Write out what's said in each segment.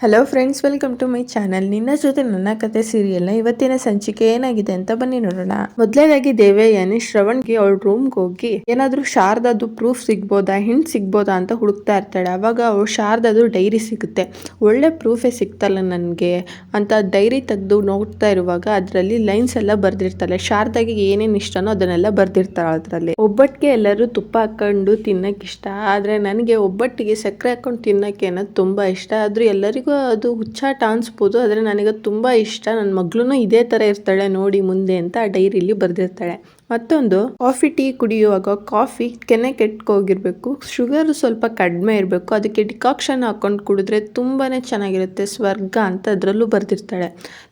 Hello friends welcome to my channel ನಿನ್ನ ಜೊತೆ ನನ್ನ ಕತೆ ಸೀರಿಯಲ್ನ ಇವತ್ತಿನ ಸಂಚಿಕೆ ಏನಾಗಿದೆ ಅಂತ ಬನ್ನಿ ನೋಡೋಣ. ಮೊದಲನೇದಾಗಿ ದೇವಯ್ಯನಿ ಶ್ರವಣ್ಗೆ ಅವಳ ರೂಮ್ಗೆ ಹೋಗಿ ಏನಾದ್ರೂ ಶಾರದದು ಪ್ರೂಫ್ ಸಿಗ್ಬೋದಾ ಹಿಂಟ್ ಸಿಗ್ಬೋದಾ ಅಂತ ಹುಡುಕ್ತಾ ಇರ್ತಾಳೆ. ಅವಾಗ ಅವಳು ಶಾರದಾದ್ರು ಡೈರಿ ಸಿಗುತ್ತೆ. ಒಳ್ಳೆ ಪ್ರೂಫೇ ಸಿಗ್ತಲ್ಲ ನನಗೆ ಅಂತ ಡೈರಿ ತೆಗೆದು ನೋಡ್ತಾ ಇರುವಾಗ ಅದರಲ್ಲಿ ಲೈನ್ಸ್ ಎಲ್ಲ ಬರ್ದಿರ್ತಾಳೆ. ಶಾರದಾಗೆ ಏನೇನು ಇಷ್ಟನೋ ಅದನ್ನೆಲ್ಲ ಬರ್ದಿರ್ತಾಳೆ ಅದರಲ್ಲಿ. ಒಬ್ಬಟ್ಟಿಗೆ ಎಲ್ಲರೂ ತುಪ್ಪ ಹಾಕೊಂಡು ತಿನ್ನಕ್ಕೆ ಇಷ್ಟ, ಆದರೆ ನನಗೆ ಒಬ್ಬಟ್ಟಿಗೆ ಸಕ್ಕರೆ ಹಾಕೊಂಡು ತಿನ್ನಕ್ಕೆ ಅನ್ನೋದು ತುಂಬ ಇಷ್ಟ. ಆದರೂ ಎಲ್ಲರಿಗೂ ಅದು ಹುಚ್ಚಾಟ ಅನಿಸ್ಬೋದು, ಆದರೆ ನನಗೆ ತುಂಬ ಇಷ್ಟ. ನನ್ನ ಮಗಳೂ ಇದೇ ಥರ ಇರ್ತಾಳೆ ನೋಡಿ ಮುಂದೆ ಅಂತ ಆ ಡೈರಿಲಿ ಬರೆದಿರ್ತಾಳೆ. ಮತ್ತೊಂದು, ಕಾಫಿ ಟೀ ಕುಡಿಯುವಾಗ ಕಾಫಿ ಕೆನೆ ಕೆಟ್ಕೋಗಿರ್ಬೇಕು. ಶುಗರ್ ಸ್ವಲ್ಪ ಕಡಿಮೆ ಇರಬೇಕು. ಅದಕ್ಕೆ ಡಿಕಾಕ್ಷನ್ ಹಾಕೊಂಡು ಕುಡಿದ್ರೆ ತುಂಬಾ ಚೆನ್ನಾಗಿರುತ್ತೆ. ಸ್ವರ್ಗ ಅಂತ ಅದರಲ್ಲೂ ಬರೆದಿರ್ತಾಳೆ.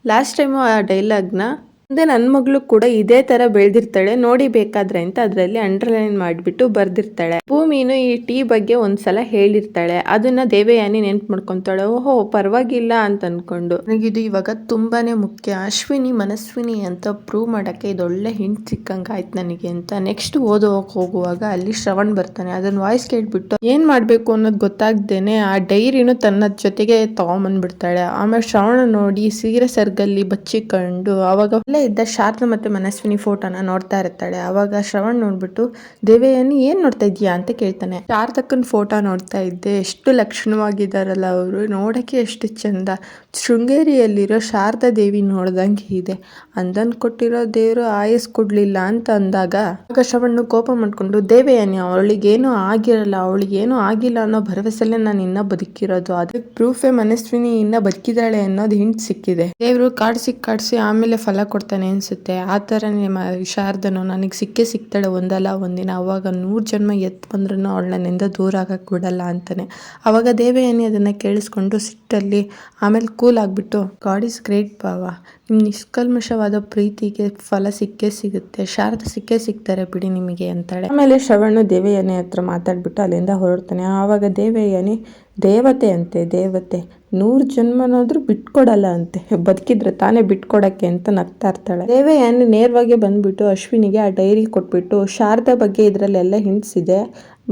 ಲಾಸ್ಟ್ ಟೈಮು ಆ ಡೈಲಾಗ್ನ ಮುಂದೆ ನನ್ನ ಮಗಳು ಕೂಡ ಇದೇ ತರ ಬೆಳೆದಿರ್ತಾಳೆ, ನೋಡಿ ಬೇಕಾದ್ರೆ ಅಂತ ಅದರಲ್ಲಿ ಅಂಡರ್ಲೈನ್ ಮಾಡಿಬಿಟ್ಟು ಬರ್ದಿರ್ತಾಳೆ. ಭೂಮಿನು ಈ ಟೀ ಬಗ್ಗೆ ಒಂದ್ಸಲ ಹೇಳಿರ್ತಾಳೆ. ಅದನ್ನ ದೇವಯಾನಿ ನೆನ್ಪು ಮಾಡ್ಕೊಂತಾಳೆ. ಓಹೋ, ಪರವಾಗಿಲ್ಲ ಅಂತ ಅನ್ಕೊಂಡು. ನನಗಿದು ಇವಾಗ ತುಂಬಾನೇ ಮುಖ್ಯ. ಅಶ್ವಿನಿ ಮನಸ್ವಿನಿ ಅಂತ ಪ್ರೂವ್ ಮಾಡಕ್ಕೆ ಇದೊಳ್ಳೆ ಹಿಂಟ್ ಸಿಕ್ಕಂಗೆ ಆಯ್ತು ನನಗೆ ಅಂತ ನೆಕ್ಸ್ಟ್ ಓದೋಕ್ ಹೋಗುವಾಗ ಅಲ್ಲಿ ಶ್ರವಣ್ ಬರ್ತಾನೆ. ಅದನ್ನ ವಾಯ್ಸ್ ಕೇಳ್ಬಿಟ್ಟು, ಏನ್ ಮಾಡ್ಬೇಕು ಅನ್ನೋದು ಗೊತ್ತಾಗ್ದೇನೆ ಆ ಡೈರಿನು ತನ್ನ ಜೊತೆಗೆ ತಗೊಂಬಂದ್ಬಿಡ್ತಾಳೆ. ಆಮೇಲೆ ಶ್ರವಣ ನೋಡಿ ಸೀರೆ ಸರ್ಗಲ್ಲಿ ಬಚ್ಚಿಕೊಂಡು ಅವಾಗ ಅಲ್ಲೇ ಇದ್ದ ಶಾರದಾ ಮತ್ತು ಮನಸ್ವಿನಿ ಫೋಟೋನ ನೋಡ್ತಾ ಇರ್ತಾಳೆ. ಅವಾಗ ಶ್ರವಣ್ ನೋಡ್ಬಿಟ್ಟು, ದೇವಯಾನಿ ಏನ್ ನೋಡ್ತಾ ಇದೀಯಾ ಅಂತ ಕೇಳ್ತಾನೆ. ಶಾರದಕ್ಕನ್ ಫೋಟೋ ನೋಡ್ತಾ ಇದ್ದೆ. ಎಷ್ಟು ಲಕ್ಷಣವಾಗಿದ್ದಾರಲ್ಲ ಅವರು. ನೋಡಕ್ಕೆ ಎಷ್ಟು ಚಂದ. ಶೃಂಗೇರಿಯಲ್ಲಿರೋ ಶಾರದಾ ದೇವಿ ನೋಡ್ದಂಗೆ ಇದೆ. ಅಂದನ್ ಕೊಟ್ಟಿರೋ ದೇವರು ಆಯಸ್ ಕೊಡ್ಲಿಲ್ಲ ಅಂತ ಅಂದಾಗ ಆಗ ಶ್ರವಣ್ಣು ಕೋಪ ಮಾಡ್ಕೊಂಡು, ದೇವಯಾನಿ, ಅವಳಿಗೇನು ಆಗಿರಲ್ಲ, ಅವಳಿಗೇನು ಆಗಿಲ್ಲ ಅನ್ನೋ ಭರವಸೆಲ್ಲೇ ನಾನು ಇನ್ನ ಬದುಕಿರೋದು. ಅದಕ್ಕೆ ಪ್ರೂಫೇ ಮನಸ್ವಿನಿ ಇನ್ನ ಬದುಕಿದಾಳೆ ಅನ್ನೋದು ಹಿಂಟ್ ಸಿಕ್ಕಿದೆ. ದೇವರು ಕಾಡ್ಸಿ ಕಾಡ್ಸಿ ಆಮೇಲೆ ಫಲ ಕೊಡ್ತಾನೆ ಅನಿಸುತ್ತೆ. ಆ ಥರನೇ ಮ ಶಾರದನು ನನಗೆ ಸಿಕ್ಕೇ ಸಿಗ್ತಾಳೆ ಒಂದಲ್ಲ, ಒಂದಿನ. ಅವಾಗ ನೂರು ಜನ್ಮ ಎತ್ತು ಬಂದ್ರೂ ಅವಳು ದೂರ ಆಗಕ್ಕೆ ಬಿಡಲ್ಲ ಅಂತಾನೆ. ಅವಾಗ ದೇವಯಾನಿ ಅದನ್ನು ಕೇಳಿಸ್ಕೊಂಡು ಸಿಟ್ಟಲ್ಲಿ ಆಮೇಲೆ ಕೂಲ್ ಆಗಿಬಿಟ್ಟು, ಗಾಡ್ ಇಸ್ ಗ್ರೇಟ್ ಭಾವ. ನಿಮ್ಮ ನಿಷ್ಕಲ್ಮಶವಾದ ಪ್ರೀತಿಗೆ ಫಲ ಸಿಕ್ಕೇ ಸಿಗುತ್ತೆ. ಶಾರದ ಸಿಕ್ಕೇ ಸಿಗ್ತಾರೆ ಬಿಡಿ ನಿಮಗೆ ಅಂತಾಳೆ. ಆಮೇಲೆ ಶ್ರವಣ ದೇವಯಾನಿ ಹತ್ರ ಮಾತಾಡ್ಬಿಟ್ಟು ಅಲ್ಲಿಂದ ಹೊರಡ್ತಾನೆ. ಆವಾಗ ದೇವಯಾನಿ ದೇವತೆ ಅಂತೆ, ದೇವತೆ. ನೂರು ಜನ್ಮನಾದ್ರೂ ಬಿಟ್ಕೊಡಲ್ಲ ಅಂತೆ. ಬದುಕಿದ್ರೆ ತಾನೇ ಬಿಟ್ಕೊಡಕ್ಕೆ ಅಂತ ನಗ್ತಾ ಇರ್ತಾಳೆ. ದೇವಯಾನಿ ನೇರವಾಗಿ ಬಂದ್ಬಿಟ್ಟು ಅಶ್ವಿನಿಗೆ ಆ ಡೈರಿ ಕೊಟ್ಬಿಟ್ಟು ಶಾರದಾ ಬಗ್ಗೆ ಇದರಲ್ಲೆಲ್ಲ ಹಿಂಟ್ಸ್ ಇದೆ.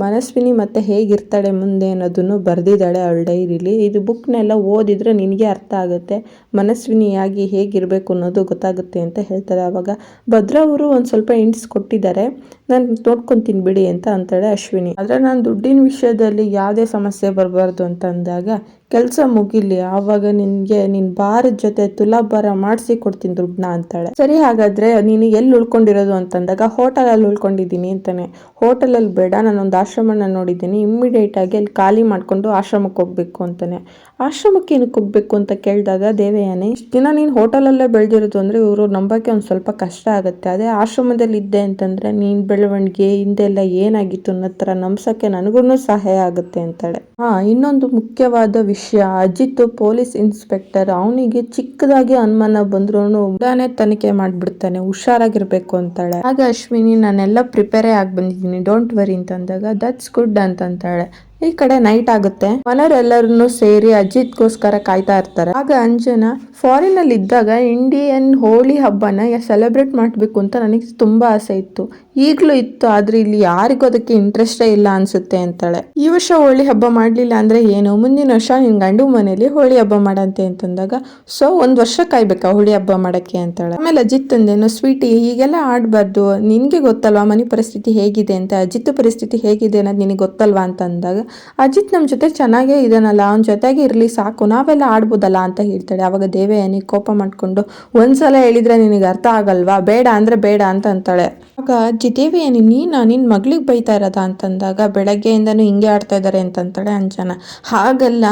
ಮನಸ್ವಿನಿ ಮತ್ತೆ ಹೇಗಿರ್ತಾಳೆ ಮುಂದೆ ಅನ್ನೋದನ್ನು ಬರೆದಿದ್ದಾಳೆ ಅವಳ ಡೈರಿಲಿ ಇದು ಬುಕ್ನೆಲ್ಲ ಓದಿದ್ರೆ ನಿನಗೆ ಅರ್ಥ ಆಗುತ್ತೆ. ಮನಸ್ವಿನಿಯಾಗಿ ಹೇಗಿರಬೇಕು ಅನ್ನೋದು ಗೊತ್ತಾಗುತ್ತೆ ಅಂತ ಹೇಳ್ತಾರೆ. ಆವಾಗ ಭದ್ರ ಅವರು ಒಂದು ಸ್ವಲ್ಪ ಹಿಂಟ್ಸ್ ಕೊಟ್ಟಿದ್ದಾರೆ. ನಾನು ನೋಡ್ಕೊತೀನಿ ಬಿಡಿ ಅಂತ ಅಂತಾಳೆ ಅಶ್ವಿನಿ. ಆದರೆ ನಾನು ದುಡ್ಡಿನ ವಿಷಯದಲ್ಲಿ ಯಾವುದೇ ಸಮಸ್ಯೆ ಬರಬಾರ್ದು ಅಂತ ಅಂದಾಗ ಕೆಲಸ ಮುಗಿಲಿ, ಆವಾಗ ನಿನಗೆ ನಿನ್ನ ಬಾರ ಜೊತೆ ತುಲಾಭಾರ ಮಾಡಿಸಿ ಕೊಡ್ತೀನಿ ದುಡ್ಡನ್ನ ಅಂತಾಳೆ. ಸರಿ ಹಾಗಾದ್ರೆ ನೀನು ಎಲ್ಲಿ ಉಳ್ಕೊಂಡಿರೋದು ಅಂತಂದಾಗ ಹೋಟೆಲಲ್ಲಿ ಉಳ್ಕೊಂಡಿದ್ದೀನಿ ಅಂತಾನೆ. ಹೋಟೆಲಲ್ಲಿ ಬೇಡ, ನಾನೊಂದು ಆಶ್ರಮನ ನೋಡಿದ್ದೀನಿ. ಇಮ್ಮಿಡಿಯೇಟ್ ಆಗಿ ಅಲ್ಲಿ ಖಾಲಿ ಮಾಡಿಕೊಂಡು ಆಶ್ರಮಕ್ಕೆ ಹೋಗ್ಬೇಕು ಅಂತಾನೆ. ಆಶ್ರಮಕ್ಕೆ ಏನಕ್ಕೆ ಹೋಗ್ಬೇಕು ಅಂತ ಕೇಳಿದಾಗ, ದೇವಯಾನಿ, ಇಷ್ಟು ದಿನ ನೀನು ಹೋಟೆಲಲ್ಲೇ ಬೆಳೆದಿರೋದು ಅಂದರೆ ಇವರು ನಂಬಕ್ಕೆ ಒಂದು ಸ್ವಲ್ಪ ಕಷ್ಟ ಆಗುತ್ತೆ. ಅದೇ ಆಶ್ರಮದಲ್ಲಿ ಇದ್ದೆ ಅಂತಂದ್ರೆ, ನೀನು ಬೆಳವಣಿಗೆ, ಹಿಂದೆಲ್ಲ ಏನಾಗಿತ್ತು ಅನ್ನೋ ಥರ ನಂಬ್ಸಕ್ಕೆ ನನಗೂ ಸಹಾಯ ಆಗುತ್ತೆ ಅಂತಾಳೆ. ಹಾಂ, ಇನ್ನೊಂದು ಮುಖ್ಯವಾದ ವಿಷಯ, ಅಜಿತ್ ಪೊಲೀಸ್ ಇನ್ಸ್ಪೆಕ್ಟರ್, ಅವನಿಗೆ ಚಿಕ್ಕದಾಗಿ ಅನುಮಾನ ಬಂದ್ರು ಉಡಾನೆ ತನಿಖೆ ಮಾಡಿಬಿಡ್ತಾನೆ, ಹುಷಾರಾಗಿರ್ಬೇಕು ಅಂತಾಳೆ. ಆಗ ಅಶ್ವಿನಿ, ನಾನೆಲ್ಲ ಪ್ರಿಪೇರೇ ಆಗಿ ಬಂದಿದ್ದೀನಿ ಡೋಂಟ್ ವರಿ ಅಂತ ಅಂದಾಗ ದಟ್ಸ್ ಗುಡ್ ಅಂತಂತಾಳೆ. ಈ ಕಡೆ ನೈಟ್ ಆಗುತ್ತೆ. ಮನೆಯವರೆಲ್ಲರನ್ನು ಸೇರಿ ಅಜಿತ್ಗೋಸ್ಕರ ಕಾಯ್ತಾ ಇರ್ತಾರೆ. ಆಗ ಅಂಜನಾ ಫಾರಿನ್ ಅಲ್ಲಿ ಇದ್ದಾಗ ಇಂಡಿಯನ್ ಹೋಳಿ ಹಬ್ಬನ ಸೆಲೆಬ್ರೇಟ್ ಮಾಡಬೇಕು ಅಂತ ನನಗೆ ತುಂಬಾ ಆಸೆ ಇತ್ತು. ಈಗಲೂ ಇತ್ತು, ಆದ್ರೆ ಇಲ್ಲಿ ಯಾರಿಗೂ ಅದಕ್ಕೆ ಇಂಟ್ರೆಸ್ಟೇ ಇಲ್ಲ ಅನ್ಸುತ್ತೆ ಅಂತಾಳೆ. ಈ ವರ್ಷ ಹೋಳಿ ಹಬ್ಬ ಮಾಡ್ಲಿಲ್ಲ ಅಂದ್ರೆ ಏನು? ಮುಂದಿನ ವರ್ಷ ನಿನ್ ಗಂಡು ಮನೇಲಿ ಹೋಳಿ ಹಬ್ಬ ಮಾಡಂತೆ ಅಂತಂದಾಗ ಸೊ ಒಂದ್ ವರ್ಷ ಕಾಯ್ಬೇಕಾ ಹೋಳಿ ಹಬ್ಬ ಮಾಡಕ್ಕೆ? ಅಂತಾಳೆ. ಆಮೇಲೆ ಅಜಿತ್ ಅಂದೇನು ಸ್ವೀಟಿ ಈಗೆಲ್ಲ ಆಡ್ಬಾರ್ದು. ನಿನ್ಗೆ ಗೊತ್ತಲ್ವಾ ಮನೆ ಪರಿಸ್ಥಿತಿ ಹೇಗಿದೆ ಅಂತ? ಅಜಿತ್ ಪರಿಸ್ಥಿತಿ ಹೇಗಿದೆ ಅನ್ನೋದು ನಿನಗೆ ಗೊತ್ತಲ್ವಾ? ಅಂತ ಅಂದಾಗ ಅಜಿತ್ ನಮ್ಮ ಜೊತೆ ಚೆನ್ನಾಗೇ ಇದಾನಲ್ಲ, ಅವನ ಜೊತೆಗೆ ಇರಲಿ ಸಾಕು, ನಾವೆಲ್ಲ ಆಡ್ಬೋದಲ್ಲ ಅಂತ ಹೇಳ್ತಾಳೆ. ಅವಾಗ ದೇವಯಾನಿ ಕೋಪ ಮಾಡ್ಕೊಂಡು ಒಂದ್ಸಲ ಹೇಳಿದ್ರೆ ನಿನಗೆ ಅರ್ಥ ಆಗಲ್ವಾ? ಬೇಡ ಅಂದ್ರೆ ಬೇಡ ಅಂತ ಅಂತಾಳೆ. ಆಗ ಅಜ್ಜಿ ದೇವಯಾನಿ ನೀನು ನಿನ್ನ ಮಗಳಿಗೆ ಬೈತಾ ಇರೋದ ಅಂತಂದಾಗ, ಬೆಳಗ್ಗೆಯಿಂದನೂ ಹಿಂಗೆ ಆಡ್ತಾ ಇದ್ದಾರೆ ಅಂತಂತಾಳೆ ಅಂಜನ. ಹಾಗಲ್ಲ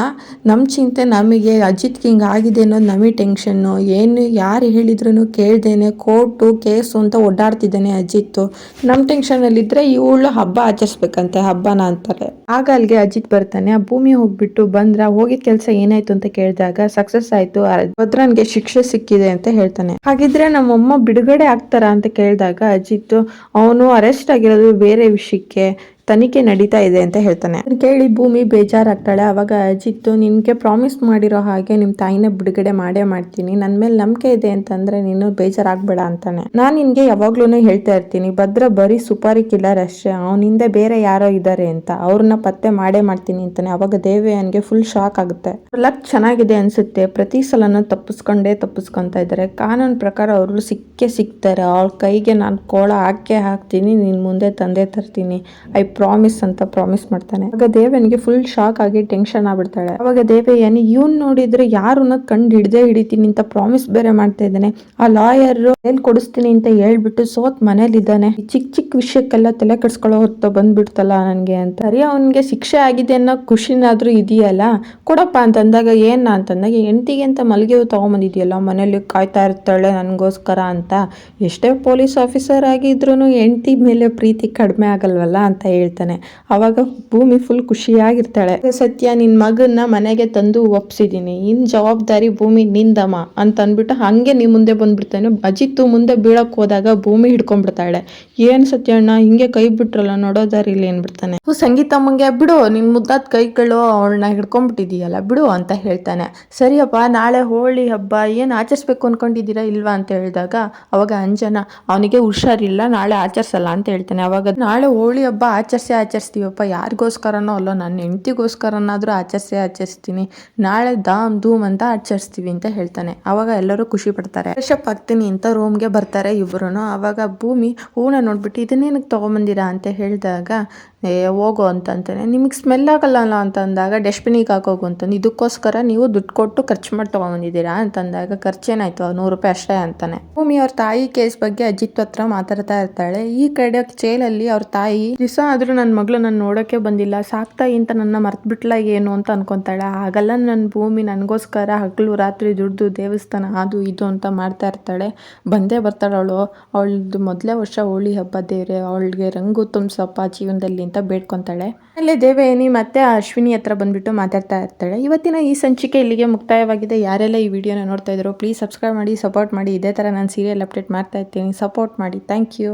ನಮ್ಮ ಚಿಂತೆ ನಮಗೆ ಅಜಿತ್ ಕಿಂಗ್ ಆಗಿದೆ ಅನ್ನೋದು ನಮಗೆ ಟೆನ್ಷನ್ನು ಏನು, ಯಾರು ಹೇಳಿದ್ರು ಕೇಳ್ದೇನೆ, ಕೋರ್ಟು ಕೇಸು ಅಂತ ಓಡಾಡ್ತಿದ್ದಾನೆ ಅಜಿತ್ತು ನಮ್ಮ ಟೆನ್ಷನಲ್ಲಿದ್ದರೆ ಇವಳು ಹಬ್ಬ ಆಚರಿಸ್ಬೇಕಂತೆ, ಹಬ್ಬನ ಅಂತಾರೆ. ಆಗ ಅಲ್ಲಿಗೆ ಅಜಿತ್ ಬರ್ತಾನೆ, ಆ ಭೂಮಿ ಹೋಗ್ಬಿಟ್ಟು ಬಂದ್ರ ಹೋಗಿದ ಕೆಲಸ ಏನಾಯ್ತು ಅಂತ ಕೇಳಿದಾಗ, ಸಕ್ಸಸ್ ಆಯ್ತು ಭದ್ರನ್ಗೆ ಶಿಕ್ಷೆ ಸಿಕ್ಕಿದೆ ಅಂತ ಹೇಳ್ತಾನೆ. ಹಾಗಿದ್ರೆ ನಮ್ಮಮ್ಮ ಬಿಡುಗಡೆ ಆಗ್ತಾರ ಅಂತ ಕೇಳಿದಾಗ ಅಜಿತ್, ಅವನು ಅರೆಸ್ಟ್ ಆಗಿರೋದು ಬೇರೆ ವಿಷಯಕ್ಕೆ. ತನಿಖೆ ನಡೀತಾ ಇದೆ ಅಂತ ಹೇಳ್ತಾನೆ. ಕೇಳಿ ಭೂಮಿ ಬೇಜಾರಾಗ್ತಾಳೆ. ಅವಾಗ ಅಜಿತ್ತು ನಿನ್ಗೆ ಪ್ರಾಮಿಸ್ ಮಾಡಿರೋ ಹಾಗೆ ನಿಮ್ ತಾಯಿನ ಬಿಡುಗಡೆ ಮಾಡೇ ಮಾಡ್ತೀನಿ. ನನ್ ಮೇಲೆ ನಂಬಿಕೆ ಇದೆ ಅಂತಂದ್ರೆ ನೀನು ಬೇಜಾರಾಗ್ಬೇಡ ಅಂತಾನೆ. ನಾನ್ ನಿನ್ಗೆ ಯಾವಾಗ್ಲೂ ಹೇಳ್ತಾ ಇರ್ತೀನಿ. ಭದ್ರ ಬರೀ ಸುಪಾರಿ ಕಿಲ್ಲರ್ ಅಷ್ಟೇ. ಅವನಿಂದ ಬೇರೆ ಯಾರೋ ಇದ್ದಾರೆ ಅಂತ. ಅವ್ರನ್ನ ಪತ್ತೆ ಮಾಡೇ ಮಾಡ್ತೀನಿ ಅಂತಾನೆ. ಅವಾಗ ದೇವಯ್ಯನ್ಗೆ ಫುಲ್ ಶಾಕ್ ಆಗುತ್ತೆ. ಲಕ್ ಚೆನ್ನಾಗಿದೆ ಅನ್ಸುತ್ತೆ. ಪ್ರತಿ ಸಲನೂ ತಪ್ಪಿಸ್ಕೊಂಡೇ ತಪ್ಪಿಸ್ಕೊಂತ ಇದ್ದಾರೆ ಕಾನೂನು ಪ್ರಕಾರ ಅವ್ರು ಸಿಕ್ಕೇ ಸಿಗ್ತಾರೆ ಅವ್ರ ಕೈಗೆ ನಾನು ಕೋಳ ಹಾಕೇ ಹಾಕ್ತೀನಿ. ನಿನ್ ಮುಂದೆ ತಂದೆ ತರ್ತೀನಿ. ಐ ಪ್ರಾಮಿಸ್ ಅಂತ ಪ್ರಾಮಿಸ್ ಮಾಡ್ತಾನೆ. ಆಗ ದೇವನಿಗೆ ಫುಲ್ ಶಾಕ್ ಆಗಿ ಟೆನ್ಷನ್ ಆಗ್ಬಿಡ್ತಾಳೆ. ಅವಾಗ ದೇವಯ್ಯನ್, ಇವ್ನ್ ನೋಡಿದ್ರೆ ಯಾರು ಕಂಡು ಹಿಡ್ದೇ ಹಿಡಿತೀನಿ ಅಂತ ಪ್ರಾಮಿಸ್ ಬೇರೆ ಮಾಡ್ತಾ ಇದ್ದಾನೆ. ಆ ಲಾಯರ್ ಏನ್ ಕೊಡಿಸ್ತೀನಿ ಅಂತ ಹೇಳ್ಬಿಟ್ಟು ಸೋತ್ ಮನೇಲಿ ಇದ್ದಾನೆ. ಚಿಕ್ಕ ಚಿಕ್ಕ ವಿಷಯಕ್ಕೆಲ್ಲ ತಲೆ ಕೆಡ್ಸ್ಕೊಳ್ಳೋ ಹೊತ್ತ ಬಂದ್ಬಿಡ್ತಲ್ಲ ನನ್ಗೆ ಅಂತ. ಸರಿ, ಅವನ್ಗೆ ಶಿಕ್ಷೆ ಆಗಿದೆ ಅನ್ನೋ ಖುಷಿನಾದ್ರೂ ಇದೆಯಲ್ಲ? ಕೊಡಪ್ಪ ಅಂತಂದಾಗ ಏನ ಅಂತಂದಾಗ, ಹೆಂಡತಿಗೆ ಅಂತ ಮಲ್ಗೆ ತಗೊಂಬಂದಿದ್ಯಲ್ಲ, ಮನೇಲಿ ಕಾಯ್ತಾ ಇರ್ತಾಳೆ ನನಗೋಸ್ಕರ ಅಂತ. ಎಷ್ಟೇ ಪೊಲೀಸ್ ಆಫೀಸರ್ ಆಗಿದ್ರು ಹೆಂಡತಿ ಮೇಲೆ ಪ್ರೀತಿ ಕಡಿಮೆ ಆಗಲ್ವಲ್ಲ? ಅಂತ ಹೇಳ್ತಾನೆ. ಅವಾಗ ಭೂಮಿ ಫುಲ್ ಖುಷಿಯಾಗಿರ್ತಾಳೆ. ಸತ್ಯ, ನಿನ್ ಮಗನ್ನ ಮನೆಗೆ ತಂದು ಒಪ್ಸಿದೀನಿ. ಇನ್ ಜವಾಬ್ದಾರಿ ಭೂಮಿ ನಿಂದಮ್ಮ ಅಂತ ಅಂದ್ಬಿಟ್ಟು ಹಂಗೆ ನೀ ಮುಂದೆ ಬಂದ್ಬಿಡ್ತಾನೆ. ಅಜಿತ್ತು ಮುಂದೆ ಬೀಳಕ್ ಹೋದಾಗ ಭೂಮಿ ಹಿಡ್ಕೊಂಡ್ಬಿಡ್ತಾಳೆ. ಏನ್ ಸತ್ಯಣ್ಣ ಹಿಂಗೆ ಕೈ ಬಿಟ್ರಲ್ಲ ನೋಡೋದಾರಿಲಿ ಅಂದ್ಬಿಡ್ತಾನೆ ಸಂಗೀತ ಸಂಗೀತಮ್ಮಂಗೆ ಬಿಡು, ನಿನ್ ಮುದ್ದಾದ ಕೈಗಳು ಅವಳನ್ನ ಹಿಡ್ಕೊಂಡ್ಬಿಟ್ಟಿದೀಯಲ್ಲ, ಬಿಡು ಅಂತ ಹೇಳ್ತಾನೆ. ಸರಿಯಪ್ಪ, ನಾಳೆ ಹೋಳಿ ಹಬ್ಬ, ಏನು ಆಚರಿಸ್ಬೇಕು ಅನ್ಕೊಂಡಿದ್ದೀರಾ ಇಲ್ವಾ? ಅಂತ ಹೇಳಿದಾಗ, ಅವಾಗ ಅಂಜನ, ಅವನಿಗೆ ಹುಷಾರಿಲ್ಲ, ನಾಳೆ ಆಚರಿಸಲ್ಲ ಅಂತ ಹೇಳ್ತಾನೆ. ಅವಾಗ ನಾಳೆ ಹೋಳಿ ಹಬ್ಬ ಆಚರಿಸೇ ಆಚರಿಸ್ತೀವಪ್ಪ. ಯಾರಿಗೋಸ್ಕರನೋ ಅಲ್ಲೋ, ನನ್ನ ಹೆಂಡತಿಗೋಸ್ಕರನಾದರೂ ಆಚರಿಸೇ ಆಚರಿಸ್ತೀನಿ. ನಾಳೆ ದಾಮ್ ಧೂಮ್ ಅಂತ ಆಚರಿಸ್ತೀವಿ ಅಂತ ಹೇಳ್ತಾನೆ. ಅವಾಗ ಎಲ್ಲರೂ ಖುಷಿ ಪಡ್ತಾರೆ. ಫ್ರೆಶಪ್ ಆಗ್ತೀನಿ ಅಂತ ರೂಮ್ಗೆ ಬರ್ತಾರೆ ಇಬ್ಬರು ಅವಾಗ ಭೂಮಿ ಹೂನ ನೋಡ್ಬಿಟ್ಟು, ಇದನ್ನೇನಕ್ಕೆ ತೊಗೊಂಬಂದಿರಾ ಅಂತ ಹೇಳಿದಾಗ ಏ, ಹೋಗೋ ಅಂತಂತಾನೆ. ನಿಮಗೆ ಸ್ಮೆಲ್ ಆಗಲ್ಲ ಅಂತ ಅಂದಾಗ ಡಸ್ಟ್ಬಿನಿಗೆ ಹಾಕೋಗು ಅಂತಂದು. ಇದಕ್ಕೋಸ್ಕರ ನೀವು ದುಡ್ಡು ಕೊಟ್ಟು ಖರ್ಚು ಮಾಡಿ ತೊಗೊಂಬಂದಿದ್ದೀರಾ ಅಂತಂದಾಗ ಖರ್ಚೇನಾಯ್ತು? ನೂರು ರೂಪಾಯಿ ಅಷ್ಟೇ ಅಂತಾನೆ. ಭೂಮಿ ಅವ್ರ ತಾಯಿ ಕೇಸ್ ಬಗ್ಗೆ ಅಜಿತ್ ಹತ್ರ ಮಾತಾಡ್ತಾ ಇರ್ತಾಳೆ. ಈ ಕಡೆ ಜೈಲಲ್ಲಿ ಅವ್ರ ತಾಯಿ, ದಿವಸ ಆದ್ರೂ ನನ್ನ ಮಗಳು ನನ್ನ ನೋಡೋಕೆ ಬಂದಿಲ್ಲ. ಸಾಕ್ತಾಯಿ ಅಂತ ನನ್ನ ಮರ್ತ್ಬಿಟ್ಲ ಏನು ಅಂತ ಅನ್ಕೊಂತಾಳೆ. ಆಗಲ್ಲ ನನ್ನ ಭೂಮಿ, ನನಗೋಸ್ಕರ ಹಗಲು, ರಾತ್ರಿ ದುಡ್ದು, ದೇವಸ್ಥಾನ ಅದು ಇದು ಅಂತ ಮಾಡ್ತಾ ಇರ್ತಾಳೆ. ಬಂದೇ ಬರ್ತಾಳೆ ಅವಳು ಅವಳದು ಮೊದಲೇ ವರ್ಷ ಹೋಳಿ ಹಬ್ಬ ದೇವ್ರೆ. ಅವಳಿಗೆ ರಂಗು ತುಂಬಿಸಪ್ಪ ಜೀವನದಲ್ಲಿ ಅಂತ ಬೇಡ್ಕೊತಾಳೆ. ಆಮೇಲೆ ದೇವಯಾನಿ ಮತ್ತೆ ಅಶ್ವಿನಿ ಹತ್ರ ಬಂದ್ಬಿಟ್ಟು ಮಾತಾಡ್ತಾ ಇರ್ತಾಳೆ. ಇವತ್ತಿನ ಈ ಸಂಚಿಕೆ ಇಲ್ಲಿಗೆ ಮುಕ್ತಾಯವಾಗಿದೆ. ಯಾರೆಲ್ಲ ಈ ವಿಡಿಯೋನ ನೋಡ್ತಾ ಇದ್ರು ಪ್ಲೀಸ್ ಸಬ್ಸ್ಕ್ರೈಬ್ ಮಾಡಿ ಸಪೋರ್ಟ್ ಮಾಡಿ. ಇದೇ ಥರ ನಾನು ಸೀರಿಯಲ್ ಅಪ್ಡೇಟ್ ಮಾಡ್ತಾ ಇರ್ತೀನಿ. ಸಪೋರ್ಟ್ ಮಾಡಿ. Thank you